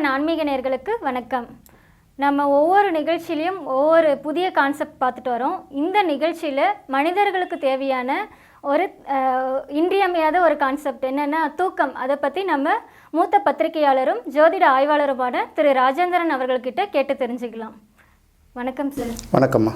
One ஆன்மீக நேர்களுக்கு வணக்கம். நம்ம ஒவ்வொரு நிகழ்ச்சியிலையும் ஒவ்வொரு புதிய கான்செப்ட் பார்த்துட்டு வரோம். இந்த நிகழ்ச்சியில் மனிதர்களுக்கு தேவையான ஒரு இன்றியமையாத ஒரு கான்செப்ட் என்னென்னா தூக்கம். அதை பற்றி நம்ம மூத்த பத்திரிகையாளரும் ஜோதிட ஆய்வாளருமான திரு ராஜேந்திரன் அவர்கள்கிட்ட கேட்டு தெரிஞ்சுக்கலாம். வணக்கம் சார் வணக்கம்மா.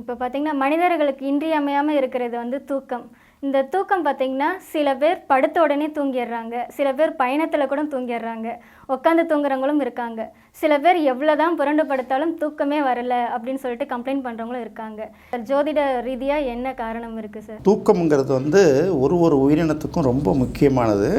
இப்போ பார்த்தீங்கன்னா மனிதர்களுக்கு இன்றியமையாமல் இருக்கிறது வந்து தூக்கம். இந்த தூக்கம் பார்த்திங்கன்னா சில பேர் படுத்த உடனே தூங்கிடுறாங்க. சில பேர் பயணத்தில் கூட தூங்கிடுறாங்க. உட்காந்து தூங்குறவங்களும் இருக்காங்க. சில பேர் எவ்வளோ தான் புரண்டு படுத்தாலும் தூக்கமே வரல அப்படின்னு சொல்லிட்டு கம்ப்ளைண்ட் பண்ணுறவங்களும் இருக்காங்க. சார் ஜோதிட ரீதியாக என்ன காரணம் இருக்குது சார்? தூக்கம்ங்கிறது வந்து ஒரு ஒரு உயிரினத்துக்கும் ரொம்ப முக்கியமானது.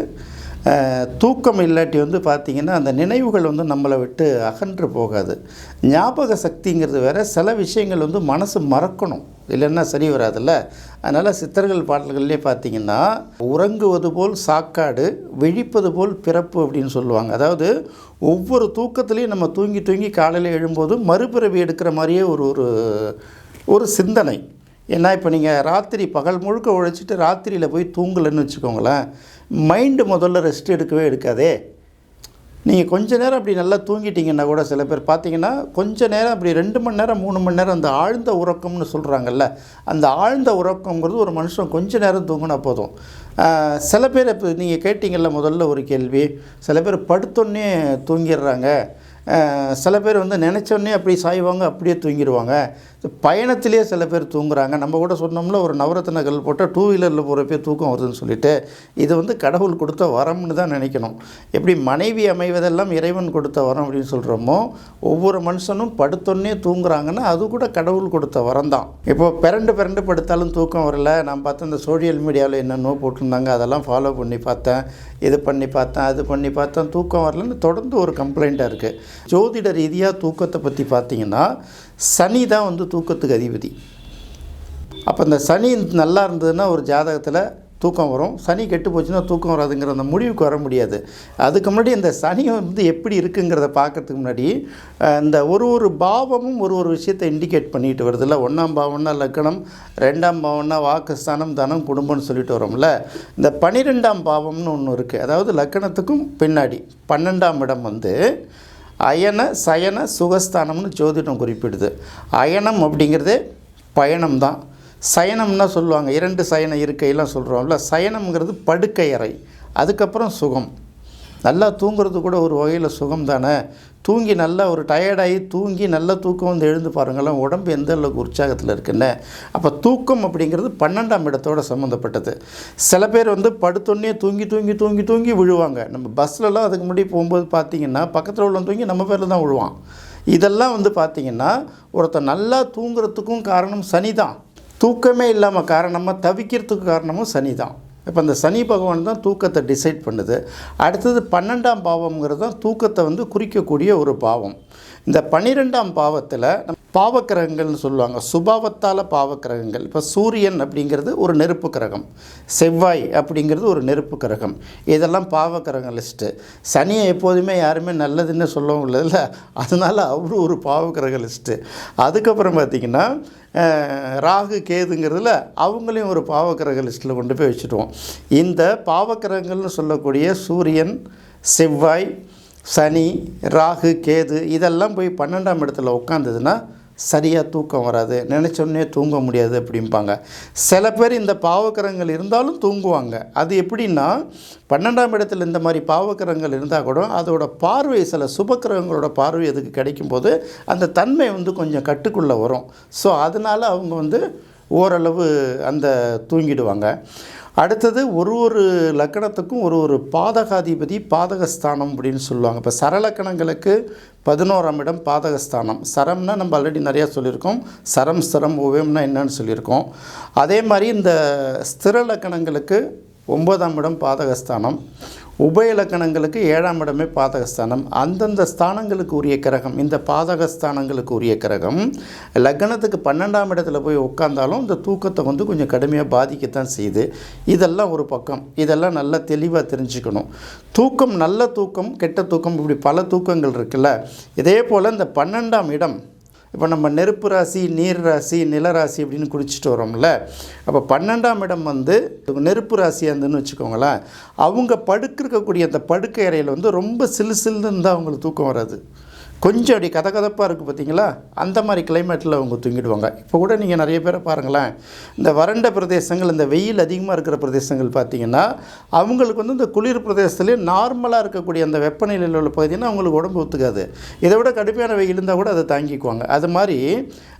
தூக்கம் இல்லாட்டி வந்து பார்த்திங்கன்னா அந்த நினைவுகள் வந்து நம்மளை விட்டு அகன்று போகாது. ஞாபக சக்திங்கிறது வேற. சில விஷயங்கள் வந்து மனசு மறக்கணும். இல்லைன்னா சரி வராதுல்ல. அதனால் சித்தர்கள் பாடல்கள்லேயே பார்த்தீங்கன்னா உறங்குவது போல் சாக்காடு விழிப்பது போல் பிறப்பு அப்படின்னு சொல்லுவாங்க. அதாவது ஒவ்வொரு தூக்கத்துலேயும் நம்ம தூங்கி தூங்கி காலையில் எழும்போது மறுபிறவி எடுக்கிற மாதிரியே ஒரு ஒரு ஒரு சிந்தனை. ஏன்னா இப்போ நீங்கள் ராத்திரி பகல் முழுக்க உழைச்சிட்டு ராத்திரியில் போய் தூங்கலைன்னு வச்சுக்கோங்களேன் மைண்டு முதல்ல ரெஸ்ட் எடுக்கவே எடுக்காதே. நீங்கள் கொஞ்ச நேரம் அப்படி நல்லா தூங்கிட்டீங்கன்னா கூட சில பேர் பார்த்தீங்கன்னா கொஞ்ச நேரம் அப்படி ரெண்டு மணி நேரம் மூணு மணி நேரம் அந்த ஆழ்ந்த உறக்கம்னு சொல்கிறாங்கல்ல அந்த ஆழ்ந்த உறக்கங்கிறது ஒரு மனுஷன் கொஞ்ச நேரம் தூங்கினா போதும். சில பேர் இப்போ நீங்கள் கேட்டிங்கள்ல முதல்ல ஒரு கேள்வி சில பேர் படுத்தோன்னே தூங்கிடுறாங்க. சில பேர் வந்து நினச்சோடனே அப்படி சாய்வாங்க அப்படியே தூங்கிடுவாங்க பயணத்திலே சில பேர் தூங்குறாங்க. நம்ம கூட சொன்னோம்ல ஒரு நவரத்ன கல் போட்டால் டூ வீலரில் போகிறப்பே தூக்கம் வருதுன்னு சொல்லிட்டு இது வந்து கடவுள் கொடுத்த வரம்னு தான் நினைக்கணும். எப்படி மனைவி அமைவதெல்லாம் இறைவன் கொடுத்த வரம் அப்படின்னு சொல்கிறோமோ ஒவ்வொரு மனுஷனும் படுத்தோன்னே தூங்குறாங்கன்னா அது கூட கடவுள் கொடுத்த வரம் தான் இப்போ பிறண்டு பிறண்டு படுத்தாலும் தூக்கம் வரல. நான் பார்த்தேன் இந்த சோஷியல் மீடியாவில் என்னென்னோ போட்டிருந்தாங்க. அதெல்லாம் ஃபாலோ பண்ணி பார்த்தேன். இது பண்ணி பார்த்தேன் அது பண்ணி பார்த்தேன் தூக்கம் வரலன்னு தொடர்ந்து ஒரு கம்ப்ளைண்ட்டாக இருக்குது ஜோதிட ரீதியாக தூக்கத்தை பற்றி பார்த்தீங்கன்னா சனி தான் வந்து தூக்கத்துக்கு அதிபதி. அப்போ இந்த சனி நல்லா இருந்ததுன்னா ஒரு ஜாதகத்தில் தூக்கம் வரும். சனி கெட்டு போச்சுன்னா தூக்கம் வராதுங்கிற அந்த முடிவுக்கு வர முடியாது. அதுக்கு முன்னாடி இந்த சனி வந்து எப்படி இருக்குங்கிறத பார்க்கறதுக்கு முன்னாடி இந்த ஒரு ஒரு பாவமும் ஒரு ஒரு விஷயத்தை இண்டிகேட் பண்ணிட்டு வருதுல்ல ஒன்றாம் பாவம்னா லக்கணம் ரெண்டாம் பாவம்னா வாக்குஸ்தானம் தனம் குடும்பம்னு சொல்லிட்டு வரோம்ல? இந்த பன்னிரெண்டாம் பாவம்னு ஒன்று இருக்குது அதாவது லக்கணத்துக்கும் பின்னாடி பன்னெண்டாம் இடம் வந்து அயன சயன சுகஸ்தானம்னு ஜோதிடம் குறிப்பிடுது. அயனம் அப்படிங்கிறது பயணம் தான். சயனம்னா சொல்லுவாங்க இரண்டு சயன இருக்கையெல்லாம் சொல்கிறோம்ல சயனம்ங்கிறது படுக்கை அறை அதுக்கப்புறம் சுகம். நல்லா தூங்குறது கூட ஒரு வகையில் சுகம் தானே தூங்கி நல்லா ஒரு டயர்டாகி தூங்கி நல்லா தூக்கம் வந்து எழுந்து பாருங்களேன் உடம்பு எந்த அளவுக்கு உற்சாகத்தில் இருக்குன்னு. அப்போ தூக்கம் அப்படிங்கிறது பன்னெண்டாம் இடத்தோட சம்மந்தப்பட்டது சில பேர் வந்து படுத்தோன்னே தூங்கி தூங்கி தூங்கி தூங்கி விழுவாங்க. நம்ம பஸ்லலாம் அதுக்கு முன்னாடி போகும்போது பார்த்தீங்கன்னா பக்கத்தில் உள்ள தூங்கி நம்ம பேரில் தான் விழுவான். இதெல்லாம் வந்து பார்த்திங்கன்னா ஒருத்தன் நல்லா தூங்குறதுக்கும் காரணம் சனி தான் தூக்கமே இல்லாமல் காரணமாக தவிக்கிறதுக்கு காரணமும் சனி தான் இப்போ அந்த சனி பகவான் தான் தூக்கத்தை டிசைட் பண்ணுது. அடுத்தது பன்னெண்டாம் பாவம்ங்கிறது தான் தூக்கத்தை வந்து குறிக்கக்கூடிய ஒரு பாவம். இந்த பன்னிரெண்டாம் பாவத்தில் பாவக்கிரகங்கள்னு சொல்லுவாங்க. சுபாவத்தால் பாவக்கிரகங்கள். இப்போ சூரியன் அப்படிங்கிறது ஒரு நெருப்பு கிரகம். செவ்வாய் அப்படிங்கிறது ஒரு நெருப்பு கிரகம். இதெல்லாம் பாவக்கிரக லிஸ்ட்டு சனியை எப்போதுமே யாருமே நல்லதுன்னு சொல்லவும் இல்லைல்ல அதனால் அவரும் ஒரு பாவக்கிரக லிஸ்ட்டு அதுக்கப்புறம் பார்த்திங்கன்னா ராகு கேதுங்கிறதுல அவங்களையும் ஒரு பாவக்கிரக லிஸ்ட்டில் கொண்டு போய் வச்சுருவோம் இந்த பாவக்கிரகங்கள்னு சொல்லக்கூடிய சூரியன் செவ்வாய் சனி ராகு கேது இதெல்லாம் போய் பன்னெண்டாம் இடத்துல உட்காந்ததுன்னா சரியாக தூக்கம் வராது. நினச்சோடனே தூங்க முடியாது அப்படிம்பாங்க. சில பேர் இந்த பாவக்கரங்கள் இருந்தாலும் தூங்குவாங்க. அது எப்படின்னா பன்னெண்டாம் இடத்துல இந்த மாதிரி பாவக்கரங்கள் இருந்தால் கூட அதோட பார்வை சில சுபக்கிரகங்களோட பார்வை அதுக்கு கிடைக்கும்போது அந்த தன்மை வந்து கொஞ்சம் கட்டுக்குள்ளே வரும். ஸோ அதனால் அவங்க வந்து ஓரளவு அந்த தூங்கிடுவாங்க. அடுத்தது ஒரு ஒரு லக்கணத்துக்கும் ஒரு ஒரு பாதகாதிபதி பாதகஸ்தானம் அப்படின்னு சொல்லுவாங்க. இப்போ சரலக்கணங்களுக்கு பதினோராம் இடம் பாதகஸ்தானம். சரம்னா நம்ம ஆல்ரெடி நிறையா சொல்லியிருக்கோம். சரம் ஸ்திரம் ஓவியம்னா என்னன்னு சொல்லியிருக்கோம். அதே மாதிரி இந்த ஸ்திர லக்கணங்களுக்கு ஒன்பதாம் இடம் பாதகஸ்தானம். உபய இலக்கணங்களுக்கு ஏழாம் இடமே பாதகஸ்தானம். அந்தந்த ஸ்தானங்களுக்கு உரிய கிரகம் இந்த பாதகஸ்தானங்களுக்கு உரிய கிரகம் லக்னத்துக்கு பன்னெண்டாம் இடத்துல போய் உட்காந்தாலும் இந்த தூக்கத்தை வந்து கொஞ்சம் கடுமையாக பாதிக்கத்தான் செய்யுது. இதெல்லாம் ஒரு பக்கம். இதெல்லாம் நல்லா தெளிவாக தெரிஞ்சுக்கணும். தூக்கம் நல்ல தூக்கம் கெட்ட தூக்கம் இப்படி பல தூக்கங்கள் இருக்குல்ல. இதே போல் இந்த பன்னெண்டாம் இடம் இப்போ நம்ம நெருப்பு ராசி நீர் ராசி நிலராசி அப்படின்னு குடிச்சிட்டு வரோம்ல. அப்போ பன்னெண்டாம் இடம் வந்து நெருப்பு ராசியாக இருந்துன்னு வச்சுக்கோங்களேன். அவங்க படுக்கிருக்கக்கூடிய அந்த படுக்கை அறையில் வந்து ரொம்ப சிலு சிலுன்னு இருந்தால் அவங்களுக்கு தூக்கம் வராது. கொஞ்சம் அப்படி கதகதப்பாக இருக்குது பார்த்தீங்களா? அந்த மாதிரி கிளைமேட்டில் அவங்க தூங்கிடுவாங்க. இப்போ கூட நீங்கள் நிறைய பேரை பாருங்களேன். இந்த வறண்ட பிரதேசங்கள் இந்த வெயில் அதிகமாக இருக்கிற பிரதேசங்கள் பார்த்தீங்கன்னா அவங்களுக்கு வந்து இந்த குளிர் பிரதேசத்துலேயே நார்மலாக இருக்கக்கூடிய அந்த வெப்பநிலையில் உள்ள பகுதினா அவங்களுக்கு உடம்பு ஒத்துக்காது. இதை விட கடுமையான வெயில் இருந்தால் கூட அதை தாங்கிக்குவாங்க. அது மாதிரி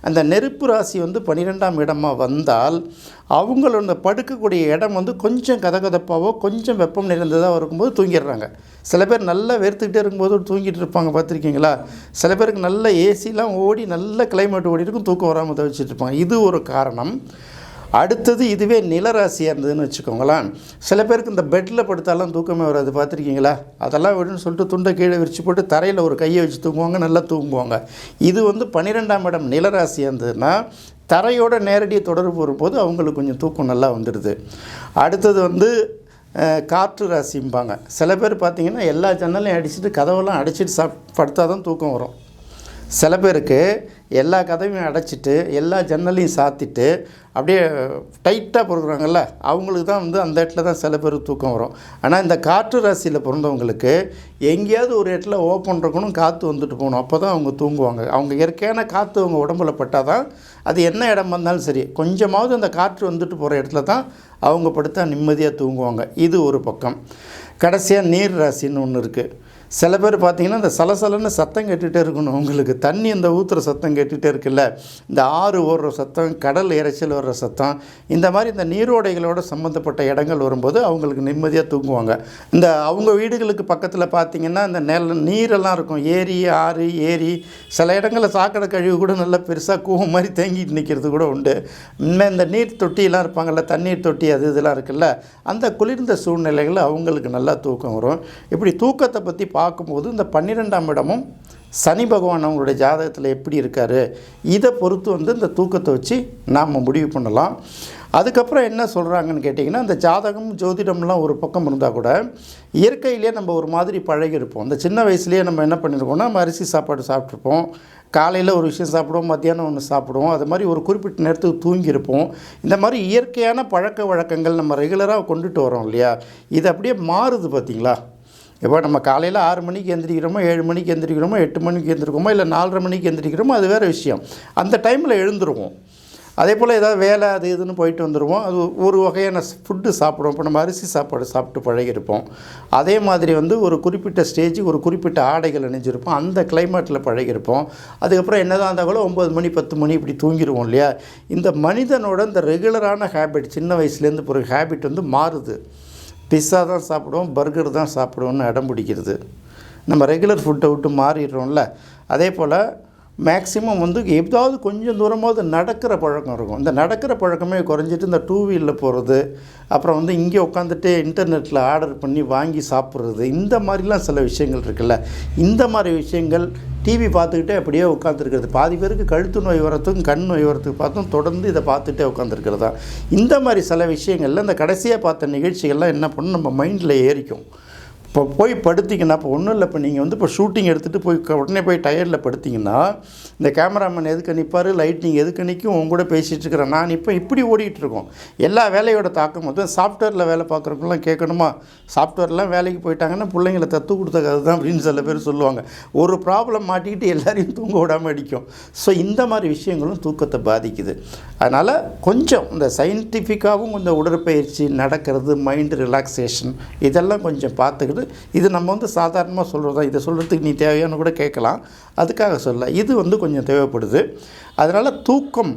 அந்த நெருப்பு ராசி வந்து பன்னிரெண்டாம் இடமாக வந்தால் அவங்களோட படுக்கக்கூடிய இடம் வந்து கொஞ்சம் கதகதப்பாவோ கொஞ்சம் வெப்பம் நிறைந்ததாக இருக்கும்போது தூங்கிடுறாங்க. சில பேர் நல்லா வேர்த்துக்கிட்டே இருக்கும்போது தூங்கிட்டு இருப்பாங்க. பார்த்துருக்கீங்களா? சில பேருக்கு நல்ல ஏசிலாம் ஓடி நல்ல கிளைமேட் ஓடி இருக்கும் தூக்கம் வராமல் தவிச்சிட்டு இருப்பாங்க. இது ஒரு காரணம். அடுத்தது இதுவே நிலராசியாக இருந்ததுன்னு வச்சுக்கோங்களேன். சில பேருக்கு இந்த பெட்டில் படுத்தாலாம் தூக்கமே வராது. பார்த்துருக்கீங்களா? அதெல்லாம் விடுன்னு சொல்லிட்டு துண்டை கீழே விரிச்சு போட்டு தரையில் ஒரு கையை வச்சு தூங்குவாங்க நல்லா தூங்குவாங்க. இது வந்து பன்னிரெண்டாம் இடம் நிலராசியாக இருந்ததுன்னா தரையோட நேரடி தொடர்பு வரும்போது அவங்களுக்கு கொஞ்சம் தூக்கம் நல்லா வந்துடுது. அடுத்தது வந்து காற்று ராசிம்பாங்க. சில பேர் பார்த்திங்கன்னா எல்லா ஜன்னலையும் அடிச்சுட்டு கதவெல்லாம் அடிச்சிட்டு சாப் படுத்தால் தான் தூக்கம் வரும். சில பேருக்கு எல்லா கதவையும் அடைச்சிட்டு எல்லா ஜன்னலையும் சாத்திட்டு அப்படியே டைட்டாக பிறகுறாங்கல்ல அவங்களுக்கு தான் வந்து அந்த இடத்துல தான் சில பேர் தூக்கம் வரும். ஆனால் இந்த காற்று ராசியில் பிறந்தவங்களுக்கு எங்கேயாவது ஒரு இடத்துல ஓப்பன் இருக்கணும் காற்று வந்துட்டு போகணும். அப்போ தான் அவங்க தூங்குவாங்க. அவங்க இயற்கையான காற்று அவங்க உடம்புல பட்டால் தான் அது என்ன இடம் வந்தாலும் சரி கொஞ்சமாவது அந்த காற்று வந்துட்டு போகிற இடத்துல தான் அவங்க படுத்தா நிம்மதியாக தூங்குவாங்க. இது ஒரு பக்கம். கடைசியாக நீர் ராசின்னு ஒன்று இருக்குது சில பேர் பார்த்தீங்கன்னா இந்த சலசலன்னு சத்தம் கேட்டுகிட்டே இருக்கணும். உங்களுக்கு தண்ணி இந்த ஊற்றுற சத்தம் கேட்டுகிட்டே இருக்குல்ல. இந்த ஆறு ஓடுற சத்தம் கடல் இறைச்சல் வர்ற சத்தம் இந்த மாதிரி இந்த நீரோடைகளோட சம்மந்தப்பட்ட இடங்கள் வரும்போது அவங்களுக்கு நிம்மதியாக தூங்குவாங்க. இந்த அவங்க வீடுகளுக்கு பக்கத்தில் பார்த்தீங்கன்னா இந்த நெல் நீரெல்லாம் இருக்கும். ஏரி ஆறு ஏரி சில இடங்களில் சாக்கடை கழிவு கூட நல்லா பெருசாக கூவம் மாதிரி தேங்கிட்டு நிற்கிறது கூட உண்டு. இன்னும் இந்த நீர் தொட்டியெல்லாம் இருப்பாங்கள்ல தண்ணீர் தொட்டி அது இதெல்லாம் இருக்குல்ல அந்த குளிர்ந்த சூழ்நிலைகளில் அவங்களுக்கு நல்லா தூக்கம் வரும். இப்படி தூக்கத்தை பற்றி பார்க்கும்போது இந்த பன்னிரெண்டாம் இடமும் சனி பகவான் அவங்களுடைய ஜாதகத்தில் எப்படி இருக்கார் இதை பொறுத்து வந்து இந்த தூக்கத்தை வச்சு நாம் முடிவு பண்ணலாம். அதுக்கப்புறம் என்ன சொல்கிறாங்கன்னு கேட்டிங்கன்னா இந்த ஜாதகம் ஜோதிடம்லாம் ஒரு பக்கம் இருந்தால் கூட இயற்கையிலே நம்ம ஒரு மாதிரி பழகிருப்போம் இந்த சின்ன வயசுலேயே நம்ம என்ன பண்ணியிருக்கோம்னா நம்ம அரிசி சாப்பாடு சாப்பிட்ருப்போம் காலையில் ஒரு விஷயம் சாப்பிடுவோம் மத்தியானம் ஒன்று சாப்பிடுவோம். அது மாதிரி ஒரு குறிப்பிட்ட நேரத்துக்கு தூங்கியிருப்போம். இந்த மாதிரி இயற்கையான பழக்க வழக்கங்கள் நம்ம ரெகுலராக கொண்டுட்டு வரோம் இல்லையா? இது அப்படியே மாறுது பார்த்தீங்களா இப்போ நம்ம காலையில் ஆறு மணிக்கு எந்திரிக்கிறோமோ ஏழு மணிக்கு எந்திரிக்கிறோமோ எட்டு மணிக்கு எந்திரிக்கிறோமோ இல்லை நாலரை மணிக்கு எந்திரிக்கிறோமோ அது வேறு விஷயம். அந்த டைமில் எழுந்துருவோம். அதே போல் ஏதாவது வேலை அது இதுன்னு போயிட்டு வந்துடுவோம் அது ஒரு வகையான ஃபுட்டு சாப்பிடுவோம். இப்போ நம்ம அரிசி சாப்பாடு சாப்பிட்டு பழகியிருப்போம். அதே மாதிரி வந்து ஒரு குறிப்பிட்ட ஸ்டேஜ் ஒரு குறிப்பிட்ட ஆடைகள் அணிஞ்சிருப்போம். அந்த கிளைமேட்டில் பழகியிருப்போம். அதுக்கப்புறம் என்னதான் இருந்தால் கூட ஒம்பது மணி பத்து மணி இப்படி தூங்கிடுவோம் இல்லையா? இந்த மனிதனோட இந்த ரெகுலரான ஹேபிட் சின்ன வயசுலேருந்து ஒரு ஹேபிட் வந்து மாறுது. பிஸ்ஸா தான் சாப்பிடுவோம் பர்கர் தான் சாப்பிடுவோம்னு அடம் பிடிக்கிறது. நம்ம ரெகுலர் ஃபுட்டை விட்டு மாறிடுறோம்ல. அதே போல் மேக்ஸிமம் வந்து ஏதாவது கொஞ்சம் தூரமாவது நடக்கிற பழக்கம் இருக்கும். இந்த நடக்கிற பழக்கமே குறைஞ்சிட்டு இந்த டூ வீலில் போகிறது அப்புறம் வந்து இங்கே உட்காந்துட்டு இன்டர்நெட்டில் ஆர்டர் பண்ணி வாங்கி சாப்பிட்றது இந்த மாதிரிலாம் சில விஷயங்கள் இருக்குல்ல. இந்த மாதிரி விஷயங்கள் டிவி பார்த்துக்கிட்டே அப்படியே உட்காந்துருக்கிறது பாதி பேருக்கு கழுத்து நோய் வரத்துக்கும் கண் நோய் வரத்துக்கு பார்த்தும் தொடர்ந்து இதை பார்த்துட்டே உட்காந்துருக்கிறதா இந்த மாதிரி சில விஷயங்களில் இந்த கடைசியாக பார்த்த நிகழ்ச்சிகள்லாம் என்ன பண்ணும்? நம்ம மைண்டில் ஏறிக்கும். இப்போ போய் படுத்திங்கன்னா இப்போ ஒன்றும் இல்லை இப்போ நீங்கள் வந்து இப்போ ஷூட்டிங் எடுத்துகிட்டு போய் உடனே போய் டயரில் படுத்திங்கன்னா இந்த கேமராமேன் எதுக்கு நிற்பார் லைட்டிங் எதுக்கு நிற்கும் உங்க கூட பேசிகிட்டு இருக்கிறேன் நான் இப்போ இப்படி ஓடிட்டுருக்கோம் எல்லா வேலையோட தாக்கம் வந்து சாஃப்ட்வேரில் வேலை பார்க்குறவங்களாம் கேட்கணுமா? சாஃப்ட்வேர்லாம் வேலைக்கு போயிட்டாங்கன்னா பிள்ளைங்களை தத்து கொடுத்த கதை தான் அப்படின்னு சில பேர் சொல்லுவாங்க. ஒரு ப்ராப்ளம் மாட்டிக்கிட்டு எல்லாரையும் தூங்க விடாமல் அடிக்கும். ஸோ இந்த மாதிரி விஷயங்களும் தூக்கத்தை பாதிக்குது. அதனால் கொஞ்சம் இந்த சயின்டிஃபிக்காகவும் கொஞ்சம் உடற்பயிற்சி நடக்கிறது மைண்டு ரிலாக்ஸேஷன் இதெல்லாம் கொஞ்சம் பார்த்துக்கிட்டு இது நம்ம வந்து சாதாரணமாக சொல்கிறதா இதை சொல்கிறதுக்கு நீ தேவையானு கூட கேட்கலாம். அதுக்காக சொல்ல இது வந்து கொஞ்சம் தேவைப்படுது. அதனால் தூக்கம்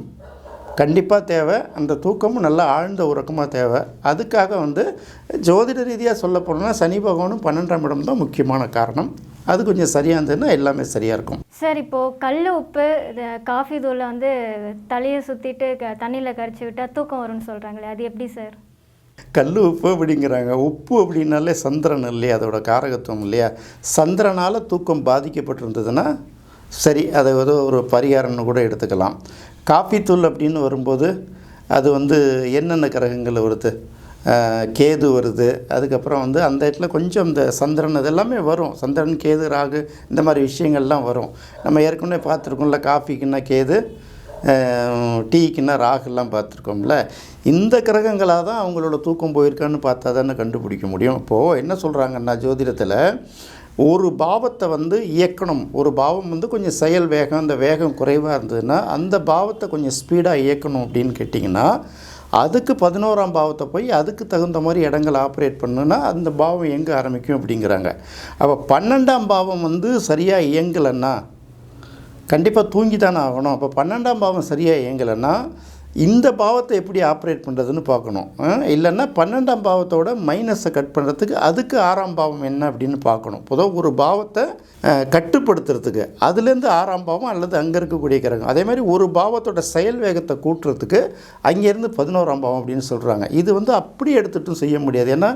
கண்டிப்பாக தேவை. அந்த தூக்கமும் நல்லா ஆழ்ந்த உறக்கமாக தேவை. அதுக்காக வந்து ஜோதிட ரீதியாக சொல்ல போனோம்னா சனி பகவானும் பன்னெண்டாம் இடம் தான் முக்கியமான காரணம். அது கொஞ்சம் சரியாக இருந்ததுன்னா எல்லாமே சரியாக இருக்கும். சார் இப்போது கல் உப்பு காஃபி தூளை வந்து தலையை சுற்றிட்டு க தண்ணியில் கரைச்சி விட்டால் தூக்கம் வரும்னு சொல்கிறாங்களே அது எப்படி சார்? கல் உப்பு அப்படிங்கிறாங்க. உப்பு அப்படின்னாலே சந்திரன் இல்லையா? அதோட காரகத்துவம் இல்லையா? சந்திரனால் தூக்கம் பாதிக்கப்பட்டிருந்ததுன்னா சரி அதை ஏதோ ஒரு பரிகாரம்னு கூட எடுத்துக்கலாம். காஃபித்தூள் அப்படின்னு வரும்போது அது வந்து என்னென்ன கிரகங்கள் வருது? கேது வருது. அதுக்கப்புறம் வந்து அந்த இடத்துல கொஞ்சம் இந்த சந்திரன் இதெல்லாமே வரும். சந்திரன் கேது ராகு இந்த மாதிரி விஷயங்கள்லாம் வரும். நம்ம ஏற்கனவே பார்த்துருக்கோம்ல காஃபிக்குன்னா கேது டீக்குன்னா ராகுலாம் பார்த்துருக்கோம்ல. இந்த கிரகங்களாக தான் அவங்களோட தூக்கம் போயிருக்கான்னு பார்த்தா தானே கண்டுபிடிக்க முடியும். இப்போது என்ன சொல்கிறாங்கன்னா ஜோதிடத்தில் ஒரு பாவத்தை வந்து இயக்கணும். ஒரு பாவம் வந்து கொஞ்சம் செயல் வேகம் அந்த வேகம் குறைவாக இருந்ததுன்னா அந்த பாவத்தை கொஞ்சம் ஸ்பீடாக இயக்கணும் அப்படின்னு கேட்டிங்கன்னா அதுக்கு பதினோராம் பாவத்தை போய் அதுக்கு தகுந்த மாதிரி இடங்கள் ஆப்ரேட் பண்ணுன்னா அந்த பாவம் எங்கே ஆரம்பிக்கும் அப்படிங்கிறாங்க. அப்போ பன்னெண்டாம் பாவம் வந்து சரியாக இயங்கலைன்னா கண்டிப்பாக தூங்கி தானே ஆகணும். அப்போ பன்னெண்டாம் பாவம் சரியாக இயங்கலைன்னா இந்த பாவத்தை எப்படி ஆப்ரேட் பண்ணுறதுன்னு பார்க்கணும். இல்லைன்னா பன்னெண்டாம் பாவத்தோட மைனஸை கட் பண்ணுறதுக்கு அதுக்கு ஆறாம் பாவம் என்ன அப்படின்னு பார்க்கணும். பொதுவாக ஒரு பாவத்தை கட்டுப்படுத்துறதுக்கு. அதுலேருந்து ஆறாம் பாவம் அல்லது அங்கே இருக்கக்கூடிய கிரகம். அதே மாதிரி ஒரு பாவத்தோட செயல் வேகத்தை கூட்டுறதுக்கு அங்கேருந்து பதினோராம் பாவம் அப்படின்னு சொல்கிறாங்க இது வந்து அப்படி எடுத்துட்டும் செய்ய முடியாது. ஏன்னா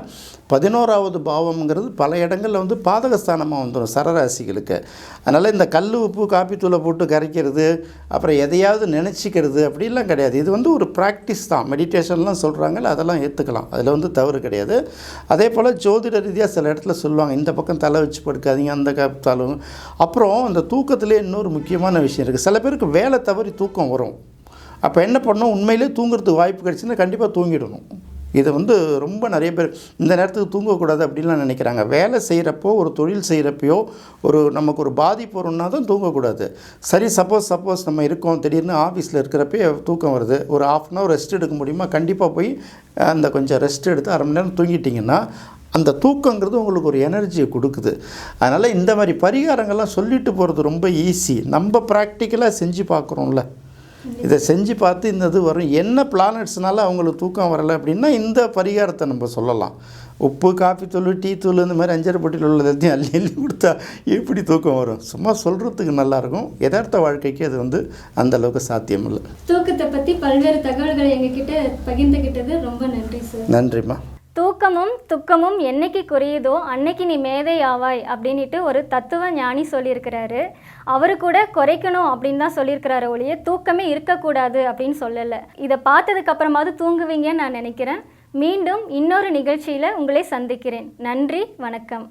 பதினோராவது பாவம்ங்கிறது பல இடங்களில் வந்து பாதகஸ்தானமாக வந்துடும் சரராசிகளுக்கு. அதனால் இந்த கல் உப்பு காப்பித்தூளை போட்டு கரைக்கிறது அப்புறம் எதையாவது நினச்சிக்கிறது அப்படிலாம் கிடையாது. இது வந்து ஒரு ப்ராக்டிஸ் தான். மெடிடேஷன்லாம் சொல்கிறாங்கல்ல அதெல்லாம் ஏற்றுக்கலாம் அதில் வந்து தவறு கிடையாது. அதே போல் ஜோதிட ரீதியாக சில இடத்துல சொல்லுவாங்க இந்த பக்கம் தலை வச்சு படுக்காதீங்க அந்த தலை அப்புறம் அந்த தூக்கத்திலே இன்னொரு முக்கியமான விஷயம் இருக்குது சில பேருக்கு வேலை தவறி தூக்கம் வரும். அப்போ என்ன பண்ணணும்? உண்மையிலே தூங்குறதுக்கு வாய்ப்பு கிடைச்சுன்னா கண்டிப்பாக தூங்கிடணும். இதை வந்து ரொம்ப நிறைய பேர் இந்த நேரத்துக்கு தூங்கக்கூடாது அப்படின்லாம் நினைக்கிறாங்க. வேலை செய்கிறப்போ ஒரு தொழில் செய்கிறப்பையோ ஒரு நமக்கு ஒரு பாதிப்பு வரும்னா தான் தூங்கக்கூடாது. சரி சப்போஸ் சப்போஸ் நம்ம இருக்கோம் திடீர்னு ஆஃபீஸில் இருக்கிறப்பே தூக்கம் வருது. ஒரு ஆஃப் அன் ஹவர் ரெஸ்ட் எடுக்க முடியுமா? கண்டிப்பாக போய் அந்த கொஞ்சம் ரெஸ்ட் எடுத்து அரை மணி நேரம் தூங்கிட்டிங்கன்னா அந்த தூக்கங்கிறது உங்களுக்கு ஒரு எனர்ஜியை கொடுக்குது. அதனால் இந்த மாதிரி பரிகாரங்கள்லாம் சொல்லிட்டு போகிறது ரொம்ப ஈஸி நம்ம ப்ராக்டிக்கலாக செஞ்சு பார்க்குறோம்ல. இதை செஞ்சு பார்த்து இந்த இது வரும். என்ன பிளானட்ஸ்னால அவங்களுக்கு தூக்கம் வரலை அப்படின்னா இந்த பரிகாரத்தை நம்ம சொல்லலாம். உப்பு காஃபி தூள் டீ தூள் இந்த மாதிரி அஞ்சரை பொட்டியில் உள்ளதையும் அள்ளி அள்ளி கொடுத்தா எப்படி தூக்கம் வரும்? சும்மா சொல்கிறதுக்கு நல்லாயிருக்கும் யதார்த்த வாழ்க்கைக்கு அது வந்து அந்த அளவுக்கு சாத்தியம் இல்லை தூக்கத்தை பற்றி பல்வேறு தகவல்களை எங்ககிட்ட பகிர்ந்துக்கிட்டது ரொம்ப நன்றி சார். நன்றிம்மா. தூக்கமும் துக்கமும் என்னைக்கு குறையுதோ அன்னைக்கு நீ மேதை ஆவாய் அப்படின்ட்டு ஒரு தத்துவ ஞானி சொல்லியிருக்கிறாரு. அவரு கூட குறைக்கணும் அப்படின்னு தான் சொல்லியிருக்கிறாரு ஒழிய தூக்கமே இருக்கக்கூடாது அப்படின்னு சொல்லலை. இதை பார்த்ததுக்கு அப்புறமாவது தூங்குவீங்கன்னு நான் நினைக்கிறேன். மீண்டும் இன்னொரு நிகழ்ச்சியில் உங்களை சந்திக்கிறேன். நன்றி வணக்கம்.